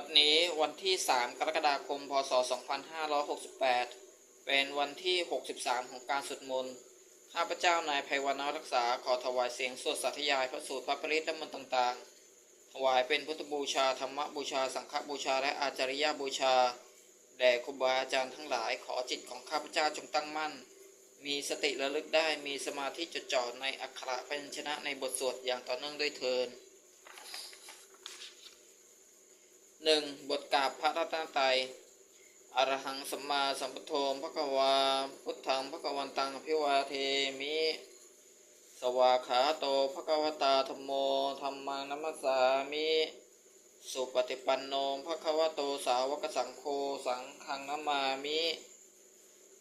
วันนี้วันที่ 3 กรกฎาคม พศ 2568 เป็นวันที่ 63 ของการสวดมนต์ ข้าพเจ้านายไพวันรักษาขอถวายเสียงสวดสาธยายพระสูตรพระปริตและมนต์ต่างๆ ถวายเป็นพุทธบูชา ธรรมบูชา สังฆบูชา และอาจาริยบูชา แด่ครูบาอาจารย์ทั้งหลายขอจิตของข้าพเจ้าจงตั้งมั่น มีสติระลึกได้มีสมาธิจดจ่อในอักขระพยัญชนะในบทสวดอย่างต่อเนื่องด้วยเทิน หนึ่งบทกราบพระรัตนตรัยอรหังสัมมาสัมพุทโธพระกวาพุทธังพระกวันตังอภิวาเทมิ สวาขาโตพระกวตาธรรมโมธรรมังนัมสสามิ สุปฏิปันโนพระควโตสาวกสังโฆสังฆังนามามิ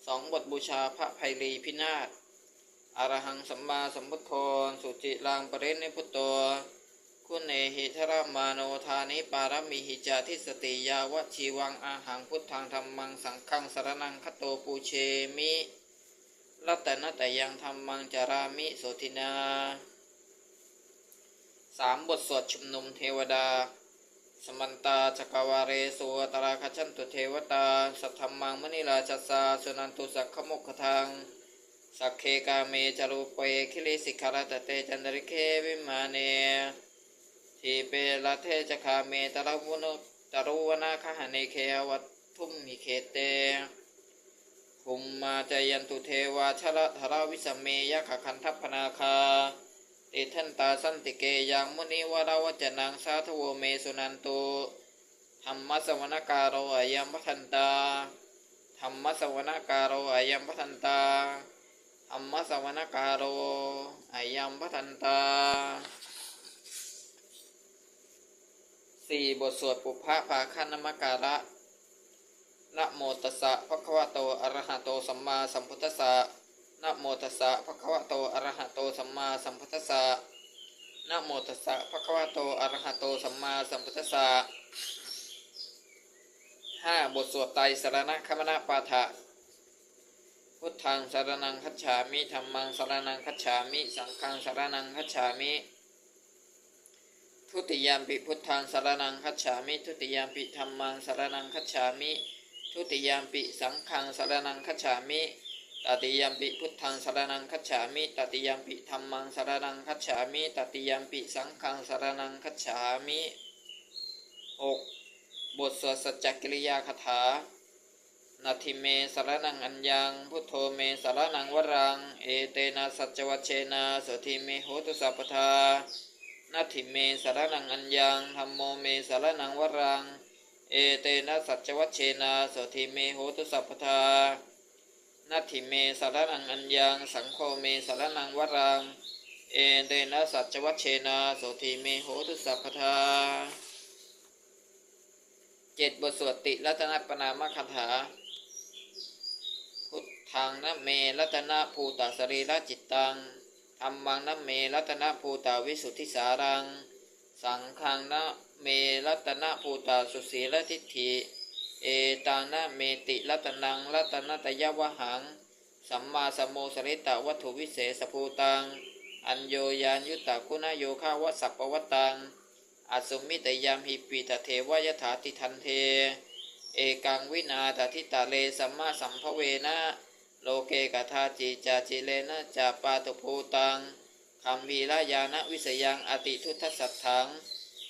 สองบทบูชาพระไพรีพินาศอรหังสัมมาสัมพุทโธสุจิลังปรินิพุตโต คุณเนหิทรมาโนทานิปารมิหิจาทิสติยาวชีวังอาหังพุทธังธรรมังสังฆังสารนังคโตปูเชมิรัตนตยังธรรมังจารามิโสตินาสามบทสวดชุมนุมเทวดา สมันตาจักวาเรสุตราคชันตุเทวตา สัทธมมังมณีราชสาสุนันตุสักขมุขทังสักเคกาเมจารุเปคิลิสิกขารตเตจันดริเควิมาเน ทีเปละเทจคาเมตระวุนุตรุวนาคหเนเควัตทุมหิเคเตภุมมาจายันตุเทวาชละธราวิสเมยขคันทัพนาคาติทันตาสันติเกยังมุนิวราวจนังสาธโวเมสุนันตุธรรมสวนการโรอายัมพัทันตาธรรมสวนการโรอายัมพัทันตาธรรมสวนการโรอายัมพัทันตา สี่บทสวดปุพพะภาคันมการะนะโมตัสสะภะคะวะโตอะระหะโตสัมมาสัมพุทธัสสะนะโมตัสสะภะคะวะโตอะระหะโตสัมมาสัมพุทธัสสะนะโมตัสสะภะคะวะโตอะระหะโตสัมมาสัมพุทธัสสะห้าบทสวดไตรสรณคมณปาฐะพุทธังสารนังคัจฉามิธัมมังสารนังคัจฉามิ สังฆังสารนังคัจฉามิ ทุติยามปิพุทธังสารนังคัจฉามิ ทุติยามปิธรรมังสารนังคัจฉามิ ทุติยามปิสังฆังสารนังคัจฉามิตติยามปิพุทธังสารนังคัจฉามิตติยามปิธรรมังสารนังคัจฉามิตติยามปิสังฆังสารนังคัจฉามิหกบทสวดสัจจกิริยาคาถานาทิเมสารนังอัญญัง พุทโธเมสารนังวรัง เอเตนะสัจวัชเชนะสุทิเมโหตุสัพพทา นัตถิเมสารนังอัญญังธรรมโมเมสารนังวรัง เอเตนะสัจวัชเชนะโสทิเมโหตุสัพพทานัตถิเมสารนังอัญญังสังโฆเมสารนังวรัง เอเตนะสัจวัชเชนะโสทิเมโหตุสัพพทาเจ็ดบทสวดติรัตนปนามคาถา พุทธังนะเมรัตนภูตสรีระจิตตัง ธรรมังนเมรัตนภูตาวิสุทธิสารัง สังฆังนเมรัตนภูตาสุสีละทิฏฐิ เอตังนะเมติรัตนังรัตนตยวหัง สัมมาสมโมสริตาวัตถุวิเศษภูตัง อัญโยยานยุตตะกุณโยคาวสัพปวัตตังอสุมิตยามหิปีตเทวยถาติทันเท เอกังวินาตทิตาเลสัมมาสัมภเวนะ โลเกกทาจิจาจิเลนะจาปาตุภูตังคัมภีรายานะวิสยังอติทุตสัตถัง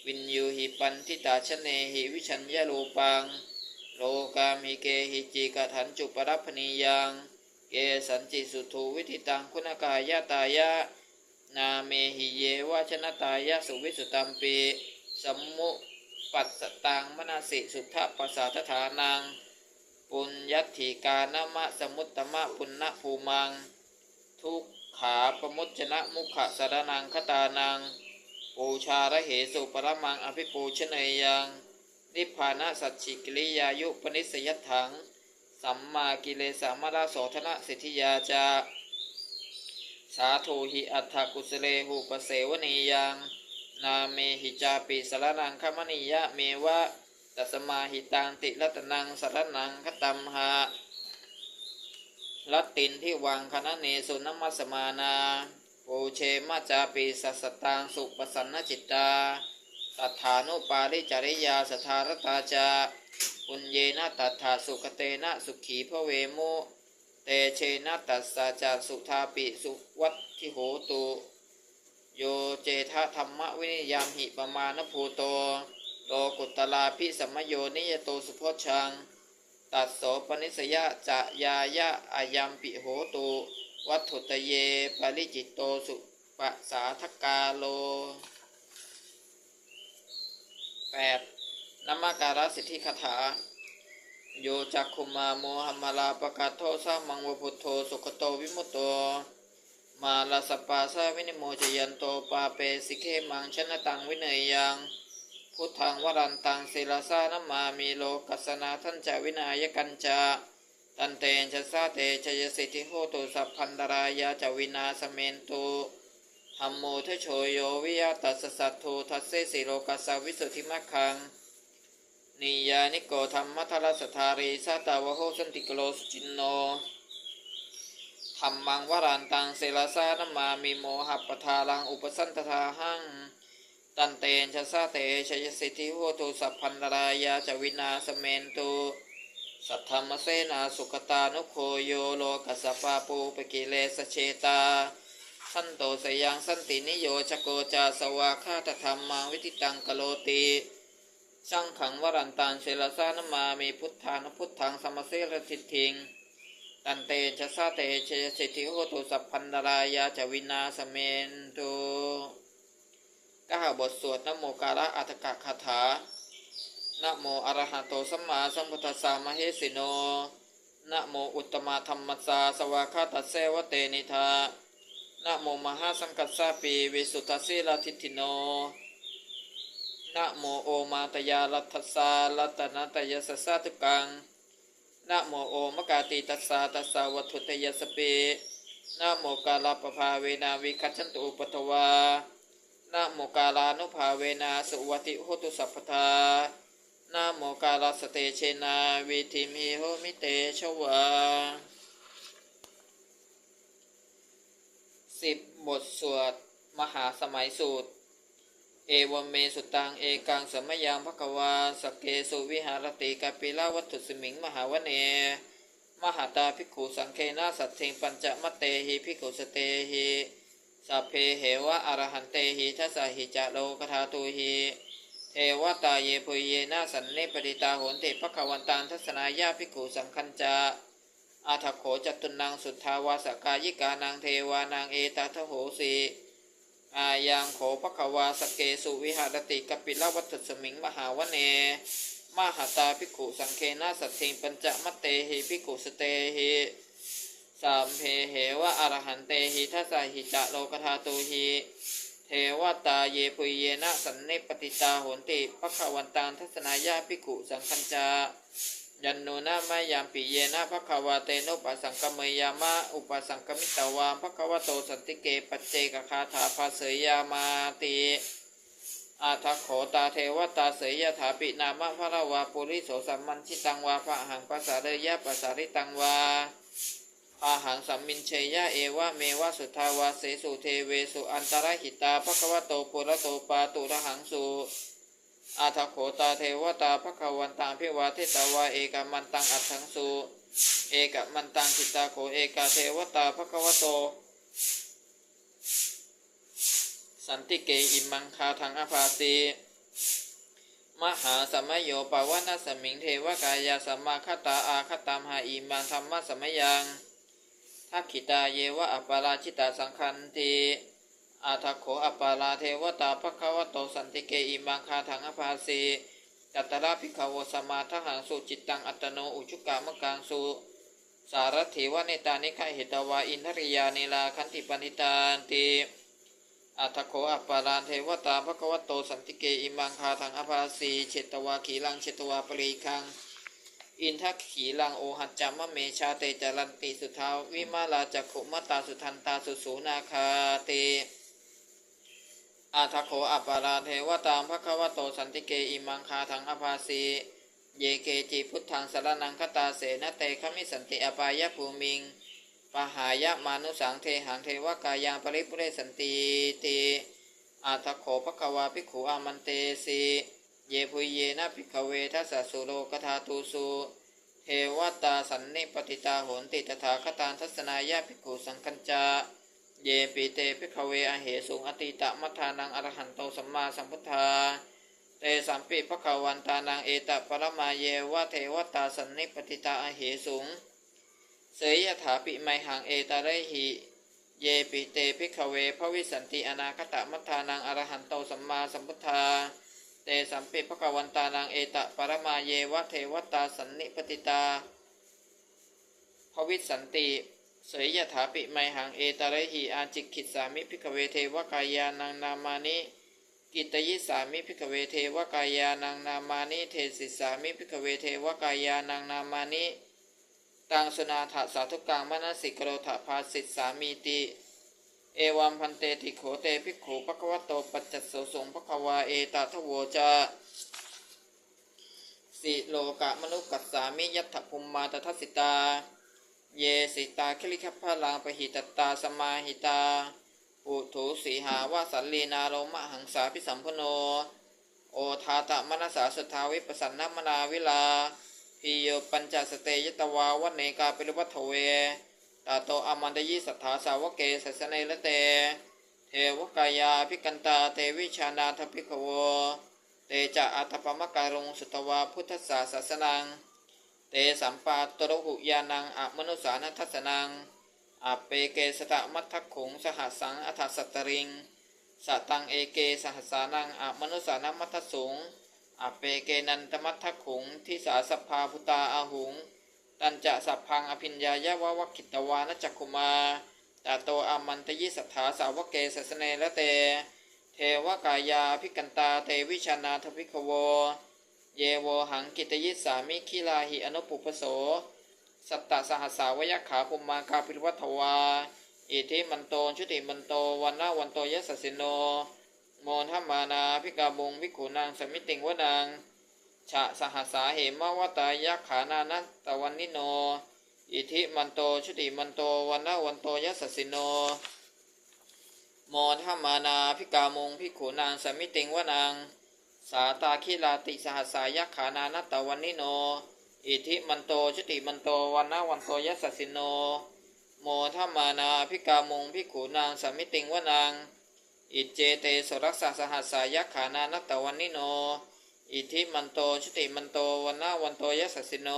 วินยูหิปันทิตาชเนหิวิชัญญารูปัง โลกามิเกหิจิกถันจุปรัพนียัง เกสันจิสุทูวิธิตังคุณกายตายะ นาเมหิเยวาชนะตายะสุวิสุตัมปีสัมมุปัสสตังมนาสิสุทธปัสสาทฐานัง ปุญญัตถิกานมะสมุตตมะปุณณภูมัง ทุกขาปมุจนะมุขสารนังคตานัง ปูชาระเหสุปรมังอภิปูชเนยยัง นิพพานะสัจฉิกิริยายุปนิสยถัง สัมมากิเลสามราโสธนะสิทธิยาจา สาธุหิอัฏฐกุสเลหุปเสวนียัง นาเมหิจาปิสารนังคมณียะเมวะ ตัสมาหิตังติรัตนังสรนังคตัมหาลัตตินที่วังคณะเนสุนมัสมานาปูเชมาจาปิสัสตังสุปสันนจิตตาตัฐานุปาริจริยาสทารตาจาปุญเยนะตัถาสุขเตนะสุขีพระเวโมเตเชนะตัสสาจาสุทาปิสุวัตทิโหตุ โยเจทะธรรมวินิยามหิปมาณภูโต โลกุตลาพิสมโยนิยโตสุพชัง ตัดโสปนิสยะจะยายะอายัมปิโหตุวัตถุตเยปริจิตโตสุปะสาทกาโล 8. นมการสิทธิคาถา โยจักขุมาโมหัมมาลาปะกาโทสามังวพุทโธสุขโตวิมุตโต มาลาสปปาสาวินิโมจยันโตปาเปสิเคมังชนะตังวิเนยยัง พุทธังวรันตังศิลาสานมามีโลกัสนาท่านจะวินายกันจาตันเตนชะสาเตชยสิทธิโหตุสัพพันดรายาจะวินาสเมนตุธรรมโมทโชโยวิยาตัสสัตโททัสเสสิโลกัสวิสุทธิมัคคังนิยานิโกธรรมทัลสธารีสัตาวโหสันติกโลสจินโนธรรมังวรันตังเสลาสานมามิโมหปทาลังอุปสันตทาหัง ตันเตนชะสาเตชยสิทธิโหตุสัพพันรายาจวินาสเมนตุสัทธรรมเสนาสุขตานุโคโยโลกัสสปาปูปกิเลสเชตา สันโตสยังสันตินิโยชโกจาสวาคาตธรรมังวิทิตังกโลติสังขังวรันตังเสลาสานมามีพุทธานุพุทธังสมเสรทิทิง ตันเตชะสาเตชยสิทธิโหตุสัพพันดรายาจวินาสเมนตุ ก้าบทสวดนโมการะอัตกะคาถานโมอระหะโตสัมมาสัมพุทธัสสะมะเฮสิโนนโมอุตตมะธรรมัสสะสวากาตัสเสวะเตนิทานโมมหาสังกัสสะปีวิสุทธสีลาทิติโนนโมโอมาตยาลัทธัสสะลัตนาตยสสสะทุกังนโมโอมกาติตัสสะตัสสะวัตุตยสเปนโมกาลาปภาเวนาวิคัจฉันตุอุปทวา นะโมกาลานุภาเวนาสุวัติโหตุสัพพทานะโมกาลาสเตเชนาวิธิมิโหมิเตชวาสิบบทสวด มหาสมัยสูตร เอวเมสุตัง เอกังสมยังภควาสเกสุวิหารติกาปิลาวัตถุสมิง มหาวเน มหาตาภิกขุสังเคนาสัตถิงปัญจมตเตหิภิกขุสเตหิ สัพเพเหวะอรหันเตหิทัสสหิจะโลกธาตุหิเทวตาเยปุยเยนาสันเนปริตาโหนเตภควันตังทัศนายาภิกขุสังคัญจาอาทโขจตุนังสุทธาวาสกายิกานังเทวานางเอตาทโหสีอายังโขภควาสเกสุวิหารติกปิลวัตถสมิงมหาวเน มหาตาภิกขุสังเคนาสัตถิงปัญจมัตเตหิภิกขุสเตหิ สัมเพเหวะอรหันเตหิทัสสหิจะโลกธาตุหิเทวตาเยปุยเยนะสันเนปติตาโหนติปะขวันตังทัศนายาภิกขุสังคัญจายันโนนะมายามปิเยนะภควาเตโนปัสสังกเมยามะอุปสังกมิตวามภควโตสันติเกปัจเจกคาถาภาเสยยามาติอาทักโขตาเทวตาเสยยถาปินามะพระวาปุริโสสัมมันชิตังวาพระหังปัสสะเรยะปัสสาริตังวา อาหังสัมมินเชยะเอวะเมวะสุทาวาเสสุเทเวสุอันตรหิตาภควโตปุระโตปาตุระหังสุอาทักโขตาเทวตาภควันตังพิวาเทตวาเอกมันตังอัตถังสุเอกมันตังทิตาโขเอกาเทวตาภควโต สันติเกอิมังคาทังอภาสีมหาสมัยโยปาวนาสมิงเทวกายาสัมมาคตาอาคตามหาอิมังธรรมะสมัยยัง ทักขิตาเยวะอัปปาราชิตาสังคันติอาทัโขอัปปาราเทวตาภควโตสันติเกอิมังคาทังอภาสีกัตตระภิกขวสมาทหังสุจิตตังอัตโนอุจุกามกังสุสารถิวเนตานิคาหิตวาอินทริยานิลาคันติปนิตานติอัตโขอัปปารานเทวตาภควโตสันติเกอิมังคาทังอภาสีเชตวาขีลังเชตวาปรีคัง อินทักขีลังโอหัจจามะเมชาเตจรันติสุทาวิมาลาจักขุมตาสุทันตาสุสูนาคาเตอาทโขอัปปาราเทวตามภควโตสันติเกอิมังคาทังอภาสีเยเกจิพุทธังสารนังคตาเสนเตขมิสันติอปายภูมิงปหายะมานุสังเทหังเทวกายังปริปุเรสันติติอาทโขภควาภิกขุอามันเตสี เยพุยเยนะภิกขเวทัสสุโลกธาตูสุเทวตาสันนิปติตาโหนติตถาคตานทัศนายาภิกขุสังคัญจา เยปีเตภิกขเวอเหสุงอติตะมัทานังอรหันโตสัมมาสัมพุทธา เตสัมปิภควันตานังเอตปรมาเยวะเทวตาสันนิปติตาอเหสุง เสยยถาปิไมหังเอตาเรหิ เยปิเตภิกขเวภวิสันติอนาคตะมัทานังอรหันโตสัมมาสัมพุทธา เตสัมปิภควันตานังเอตะปรมาเยวะเทวตาสันนิปติตาภวิสันติเสยยถาปิไมหังเอตาเรหิอาจิกขิสามิภิกเวเทวกายานังนามานิกิตยิสามิภิกเวเทวกายานังนามานิเทศิสามิภิกเวเทวกายานังนามานิตังสนาถสาธุกังมนสิกโรถภาสิตสามีติ เอวัมพันเตติโขเตภิกขุปะควะโตปัจจัสโสสงภควาเอตาทโวจาสิโลกะมนุกัสสามิยัตถภุมมาตทัสสิตา เยสิตาคลิคัพพะลังปหิตตาสมาหิตาอุถุสีหาวาสัลลีนาโลมะหังสาพิสัมพโน โอทาตะมนสาสุทาวิปสันนมนาวิลาพิโยปัญจสเตยตวาวันเนกาปิรวัตเว ตาโตอามันตยิสัทธาสาวกเกสัสเนละเต เทวกายาพิกันตาเทวิชานาทพิกโว เตจะอัตปมการุงสุตวาพุทธศาสสนัง เตสัมปาตระหุยานังอมนุสานัทัสนังอเปเกสตะมัทธขุงสหสังอัฏสัตตริงสตังเอเกสหสานังอมนุสานัมัทธสงอเปเกนันตมัทธขุงทิสาสพพาพุตาอาหุง ตันจะสัพพังอภิญญายะวะวะคิตวานจักคุมาตาโตอามันตยิสัทธาสาวกเกสสเนละเต เทวกายาพิกันตาเตวิชานาทพิกโว เยโวหังกิตยิสามิคิลาหิอนุปุปโส สัตตสหัสสาวยขาภุมมากาปิรวัตวา อิทิมันโตชุติมันโตวันนาวันโตยสสสิโน โมทัมมานาพิกาบุงพิกขุนางสมิติงวนาง ฉะสหัสสาเหมาวตายขานานัตวันนิโน อิทิมันโตชุติมันโตวันนาวันโตยสสสิโน โมทัมมานาพิกามงพิกขุนางสมิติงวนางสาตาคิลาติสหัสสายขานานัตวันนิโน อิทิมันโตชุติมันโตวันนาวันโตยสสสิโน โมทัมานาพิกามงพิกขุนางสมิติงวนางอิเจเตสรักษาสหัสสายขานานัตตวันนิโน อิทิมันโตชุติมันโตวันนาวันโตยสสสิโน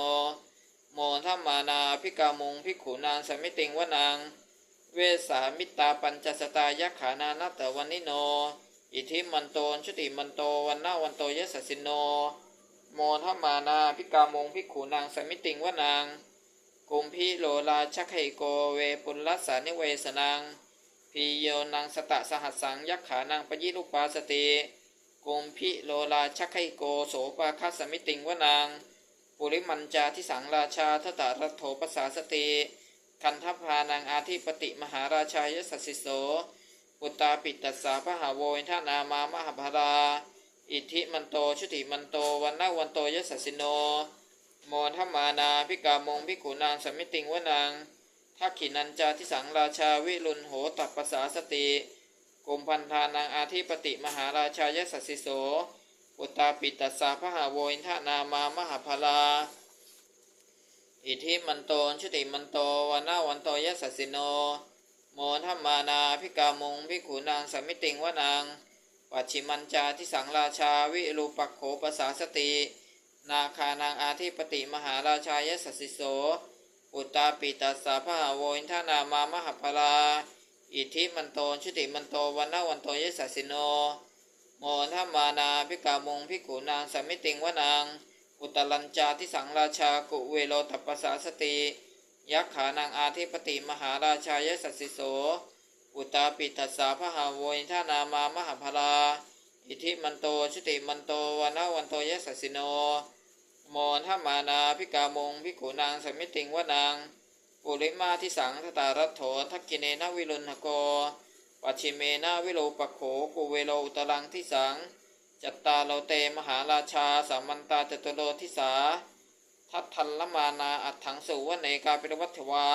โมทัมมานาพิกามุงพิกขุนางสมิติงวนางเวสามิตาปัญจสตายขานานัตตวันนิโน อิทิมันโตชุติมันโตวันนาวันโตยสสสิโน โมทัมมานาพิกามุงพิกขุนางสมิติงวนางกุมพิโลลาชักไคโกเวปุลลัสสานิเวสนังพีโยนังสตะสหัสสังยักขานังปยิรุปาสติ กุมพิโลลาชักไคโกโสปาคัสมิติงวนาง ปุริมันจาทิสังราชาทตารัโถปสาสติคันทพานังอาทิปติมหาราชายสัสสิโสปุตตาปิตัสสาพหาโวินทนามามหาภารา อิทธิมันโตชุติมันโตวันนาวันโตยสัสสิโน โมทัมมานาพิกามงพิกุนางสมิติงวนางทักขินันจาทิสังราชาวิรุณโหตัปปสาสติ กุมพันธานังอาทิปติมหาราชายสัสสิโส อุตตาปิตัสสาพหาโวอินทนามามหาภาลา อิทิมันโตชุติมันโตวันนาวันโตยสัสสิโน โมทัมมานาพิกามุงพิขุนางสมิติงวนางปัจฉิมันจาทิสังราชาวิรูปักโขปสาสติ นาคานางอาทิปติมหาราชายสัสสิโส อุตตาปิตัสสาพหาโวอินทนามามหาภาลา อิทธิมันโตชุติมันโตวันนาวันโตยสัสิโน โมทัมมานาพิกามงพิกุนางสมิติงวนาง อุตลัญจาทิสังราชากุเวโลตัปปสาสติยักขานางอาทิปติมหาราชายสัสิโส อุตตาปิตัสสาพหาโวอินทนามามหาภาลาอิทธิมันโตชุติมันโตวันนาวันโตยสัสิโน โมทัมมานาพิกามงพิกุนางสมิติงวนาง ปุริมาทิสังทตารัตโถทักกิเนนวิรุณหโกปัจฉิเมนาวิโลปโขกุเวโลตลังทิสัง จัตตาโลเตมหาราชาสามันตาจตุโลทิสา ทัตทันลมานาอัตถังสุวเนกาปิรวัตถวา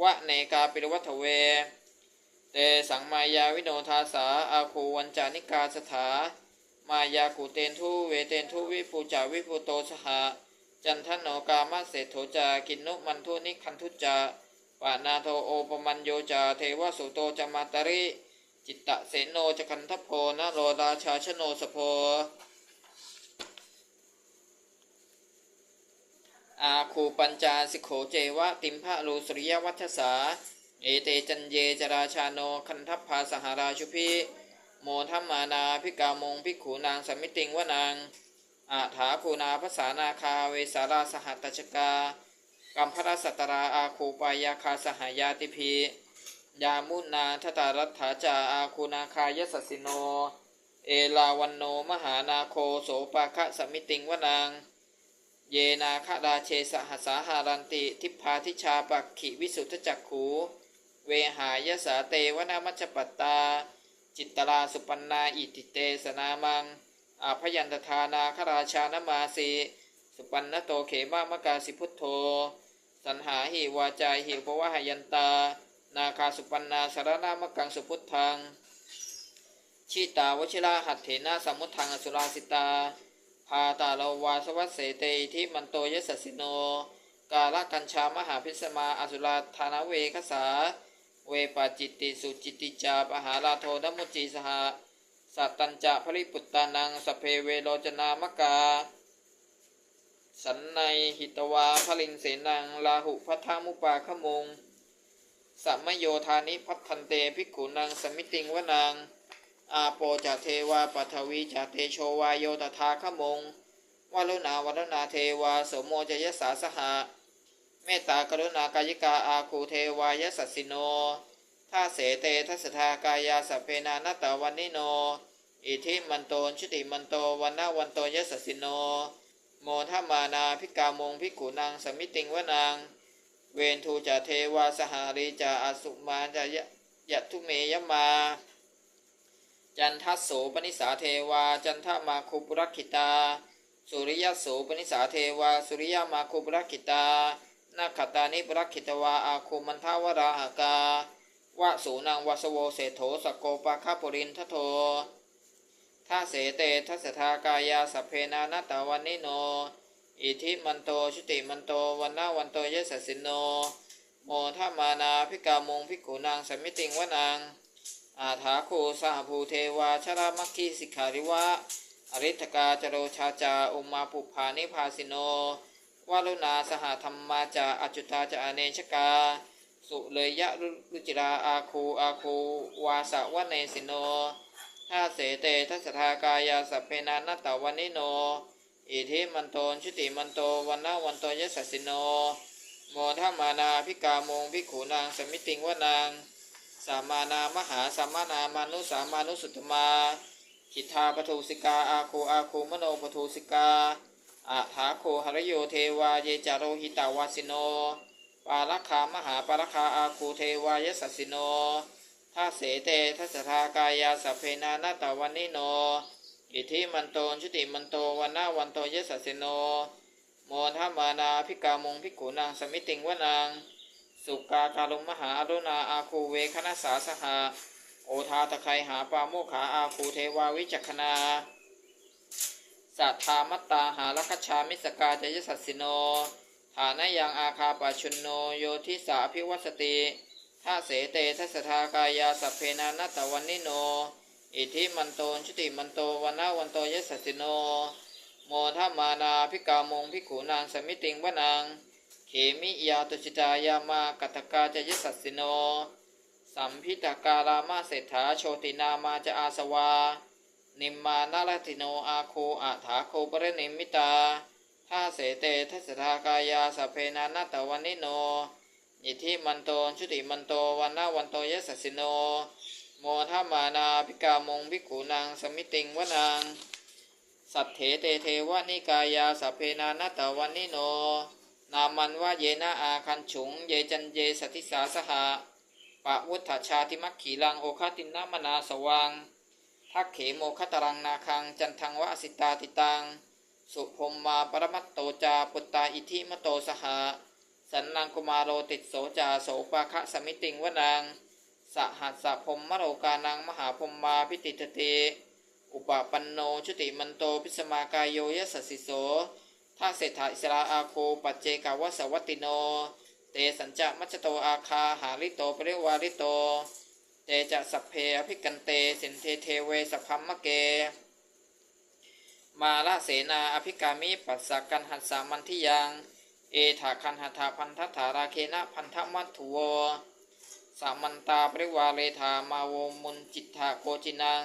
วะเนกาปิรวัตเว เตสังมายาวิโนทาสาอาคูวันจานิกาสถามายากุเตนทุเวเตนทุวิปูจาวิปูโตสหะ จันทโนกามาเศรษโถจากินนุมันทุนิคันทุจาปานาโทโอปมัญโยจาเทวสุโตจมาตริจิตตะเสโนจคันทโพนะโรดาชาชโนสโพอาคูปัญจาสิโขเจวะติมพะลูสริยวัชสา เอเตจันเยจราชาโนคันทัพพาสหราชุพิโมทัมมานาพิกามงพิกขูนางสมิติงวนาง อาถาคูนาภาษานาคาเวสาราสหัตชกากัมพระสัตราอาคูปายาคาสหายาติพียามุนาทตารัตถาจาอาคูนาคายสสสิโน เอลาวันโนมหานาโคโสปาคะสมิติงวนางเยนาคาราเชสหสาหารันติ ทิพพาทิชาปักขิวิสุทธจักขูเวหายสาเตวนามัชปัตตา จิตตลาสุปันนาอิติเตสนามัง พยันตทานาคราชานมาสีสุปันนโตเขมามกาสิพุทโธ สันหาหิวาจายหิวะวะหยันตา นาคาสุปันนาสารนามกังสุพุทธังชิตาวชิราหัตเถนาสมุทังอสุราสิตา พาตาโลวาสวัสเสเตทิมันโตยสสสิโน กาลกัญชามหาพิสมาอสุราธานเวคสา เวปาจิตติสุจิตติจาปหาลาโทนมุจีสห สัตตัญจะภริปุตตานังสเพเวโรจนามกา สันในหิตวาพลิงเสนังลาหุพัทธามุปาขมงสัมโยธานิพัทันเตภิกขุนังสมิติงวนางอาโปจะเทวาปัทวีจะเตโชวายโยตถาขมงวารุณาวัฒนาเทวาโสโมจยสาสหะเมตตากรุณากายิกาอาคูเทวายสัสสิโน ท่าเสเตทัสทากายาสพเพนานตวันนิโน อิทิมันโตชุติมันโตวันนาวันโตยสสสิโน โมทัมมานาพิกามงพิกขุนางสมิติงวนาง เวนทูจะเทวาสหารีจะอสุมาจะยะยะทุเมยมา จันทัสโสปนิสาเทวา จันทมาคุปรักขิตา สุริยโสปนิสาเทวา สุริยมาคุปรักขิตานาคตานิปรักขิตวาอาคุมันทาวราหกา วะสูนังวสโวเศโถสกโกปะคาปุรินทโทท่าเสเตทัสทากายาสพเพนานาตาวันนิโน อิทิมันโตชุติมันโตวันนาวันโตยสัสสินโน โมทัมมานาพิกามุงพิกุนางสมิติงวนางอาถาคูสหภูเทวาชรามัคคีสิกขาริวะ อริทกาจโรชาจาอุมาปุพานิพาสิโนวารุณาสหธรรมาจาอจุตาจาอเนชกา สุเลยยะรุจิราอาคูอาคูวาสะวะเนสิโนท่าเสเตทัสทากายาสัพเพนานัตตวันนิโน อิทิมันโตชุติมันโตวันนาวันโตยสัสิโน โมทัมมานาพิกามงพิขุนางสมิติงวนางสามานามหาสามานามานุสามานุสุตมาขิทาปทูสิกาอาคูอาคูมโนปทูสิกาอาถาโคหรโยเทวาเยจาโรหิตาวาสิโน ปารัคามหาปารัคาอาคูเทวายสัสสิโนท่าเสเตทัสทากายาสัพเพนานาตาวันนิโน อิทิมันโตชุติมันโตวันนาวันโตยสัสสิโน โมทัมานาพิกามงพิกขุนางสมิติงวนางสุกาคาลุมมหาอรุณาอาคูเวคณสาสหะโอทาตะไคหาปาโมขาอาคูเทวาวิจักขณาสัทธามัตตาหาลคัชชามิสกาจยสัสสิโน ฐานะยังอาคาปาชุนโนโยทิสาพิวัสติท่าเสเตทัสทากายาสัพเพนานัตวันนิโน อิทิมันโตชุติมันโตวันนาวันโตยสัสสิโน โมทัมมานาพิกามงพิกขุนางสมิติงวนางเขมิยาตุจิตายามากัตกาจยสัสสิโน สัมพิตากาลามาเศรษฐาโชตินามาจะอาสวา นิมมานาลติโนอาโคอาถาโคปรนิมิตา ท่าเสเตทัสทากายาสเพนานาตวันนิโน อิทิมันโตชุติมันโตวันนาวันโตยสัสสิโน โมทัมานาพิกามงพิกขุนางสมิติงวนาง สัทเถเตเทวนิกายาสเพนานาตวันนิโน นามันว่าเยนะอาคันฉุง เยจันเยสติสาสหะปะวุฒชาติมัคขีลังโอคาตินนามนาสวังทักเขโมคตรังนาคังจันทังวะอสิตาติตัง สุพมมาปรมัตโตจาปุตตาอิทิมโตสหะสันนังกุมาโลติดโสจาโสปาคะสมิติงวนางสหัสสะพรหมโรกานังมหาพรหมาพิติตติอุปปันโนชุติมันโตพิสมากายโยยสสสิโสท่าเศรษฐาอิสราอาโคปัจเจกาวสวัตติโน เตสัญจะมัจจโตอาคาหาริโตปริวาริโต เตจะสัพเพอภิกันเตสินเทเทเวสัพพัมมะเก มาละเสนาอภิกามิปัสสกันหัสสามันทิยัง เอถาคันหัตถาพันทัฐาราเคนะพันธมัตถุวสามันตาปริวาเลธามาโวมุนจิตถาโกจินัง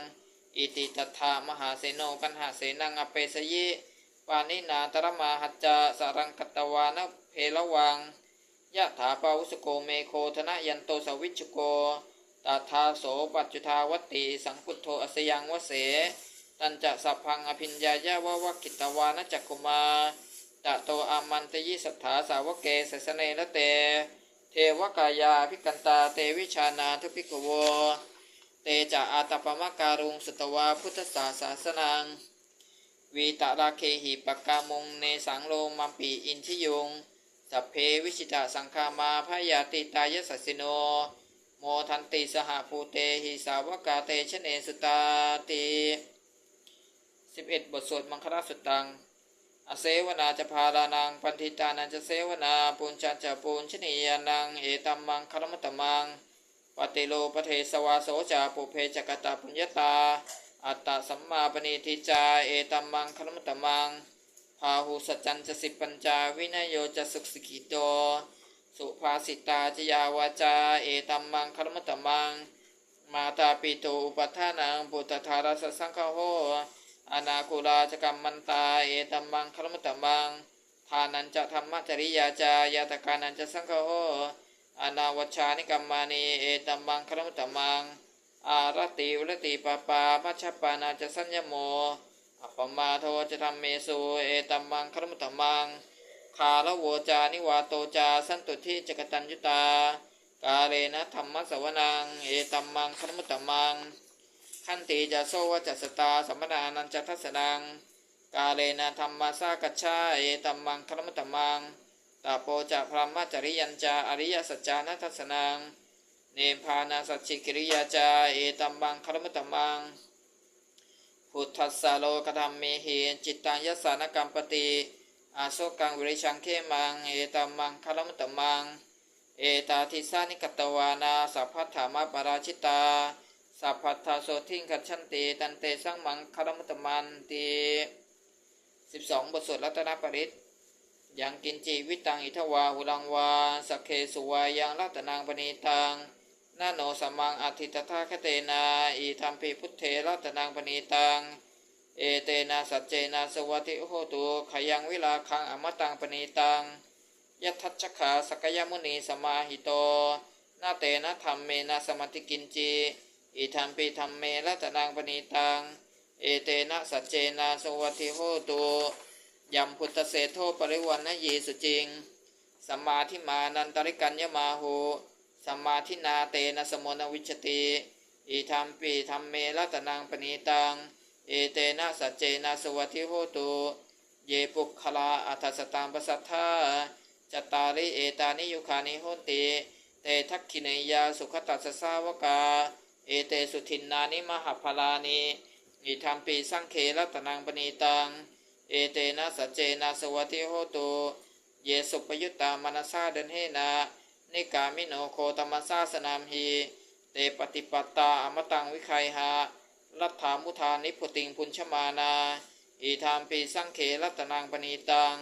อิติตัทามหาเสโนกันหาเสนังอเปสยิปานินาตรมาหัจจาสารังกตวานเพลวังยะถาปาวุสโกเมโคธนะยันโตสวิชโกตาทาโสปัจจุทาวตติสังพุทโธอสยังวเส ตันจะสัพพังอภิญญายะวะวะกิตวานะจักคุมาตะโตอามันตยิสัทธาสาวกเกสสเนละเต เทวกายาพิกันตาเตวิชานาทุพิกโว เตจะอาตปมะการุงสุตวาพุทธศาสาสนังวีตาราเคหิปกามงเนสังโลมัมปีอินทิยงสัพเพวิชิตาสังคามาพยาติตายสัสสิโน โมทันติสหภูเตหิสาวกาเตชเนสุตาติ 11 บทสวดมังคลาสุตตัง อเสวนาจะพาลานัง ปันทิตานันจะเสวนาปุญจันจะปุญชนียานัง เอตัมมังคารมตมัง ปฏิโลปเทสวาโสจาปุเพจกตาปุญญาตา อัตตสัมมาปณิทิจา เอตัมมังคารมตมัง พาหุสจจันจะสิปัญจา วินโยจะสุขสิกิโต สุภาสิตาจยาวาจา เอตัมมังคารมตมัง มาตาปิโตอุปัฏฐานังปุตตธาราสสังฆโห อนาคุลาจกรรมมันตา เอตัมมังคารมตมังทานันจะธรรมจริยาจายาตกานันจะสังฆโหอนาวัชานิกัมมานีเอตัมมังคารมตมัง อารติวรติปาปามัชฌปานาจะสัญญโมอปมาโทจะทำเมสุเอตัมมังคารมตมังคาละโวจานิวาโตจาสันตุทิจกตัญยุตา กาเลนะธรรมสวนัง เอตัมมังคารมตมัง ขันติจะโซวจัสตาสัมมนานันจะทัสนัง กาเลนะธรรมสากัจฉาเอตัมมังคารมตมังตาโปจะพรหมจริยัญจาอริยสัจจานัทัสนัง เนพานาสัจจิกิริยาจาเอตัมมังคารมตมังพุทธัสสะโลกธรรมเมหิจิตตังยสานกัมปติอาโศกังวิริชังเขมัง เอตัมมังคารมตมัง เอตาทิสานิกตวานาสัพพัทธามาปราชิตา สัพพัทธาโสทิงคัจฉันติตันเตสังมังคารมุตมันติ12บทสวดรัตนปริตยังกินจีวิตังอิทวาหุลังวาสักเคสุวายังรัตนางปณีตังนาโนสมังอธิตถาคเตนาอีธรรมปีพุทเทรัตนางปณีตังเอเตนะสัจเจนะสวัติโหตุขยังวิลาคังอมตังปณีตังยัตถัชขาสกยมุนีสมาหิโตนาเตนะธรรมเมนะสมติกินจี อีธรรมปีธรรมเมรัตนางปณีตัง เอเตนะสัจเจนะสวัติโหตุยัมพุทธเสโทปริวันนะเยสุจริง สัมมาทิมานันตริกัญญมาโหสัมมาทินาเตนะสมนวิชติอีธรรมปีธรรมเมรัตนางปณีตัง เอเตนะสัจเจนะสวัติโหตุเยปุคลาอัฏฐสตังปสัทธาจตาริเอตานิยุคานิโหติ เตทักขิเนยาสุขตัสสสาวกา เอเตสุทินนานิมหพลานิอิธรรมปีสังเครัตนังปณีตัง เอเตนะสัจเจนะสวัติโหตุเยสุปยุตตามนัสซาเดนเฮนะนิกามิโนโคตมัสสาสนามหีเตปฏิปัตตาอมตังวิคัยหารัตถามุทานิพุติงพุญชมานาอีธรรมปีสังเครัตนังปณีตัง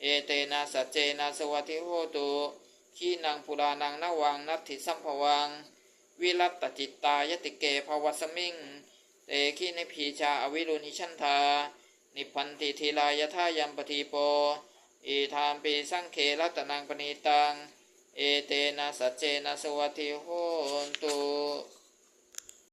เอเตนะสัจเจนะสวัติโหตุขีนังปุรานังนวังนัตถิสัมภวัง วิรัตตจิตตายติเกภวสมิง เตขีในพีชาอวิรุณิชันธา นิพันติทีลายทายัมปทีโป อีธามปีสังเครัตนังปณีตัง เอเตนะสัจเจนะสวัติโหตุ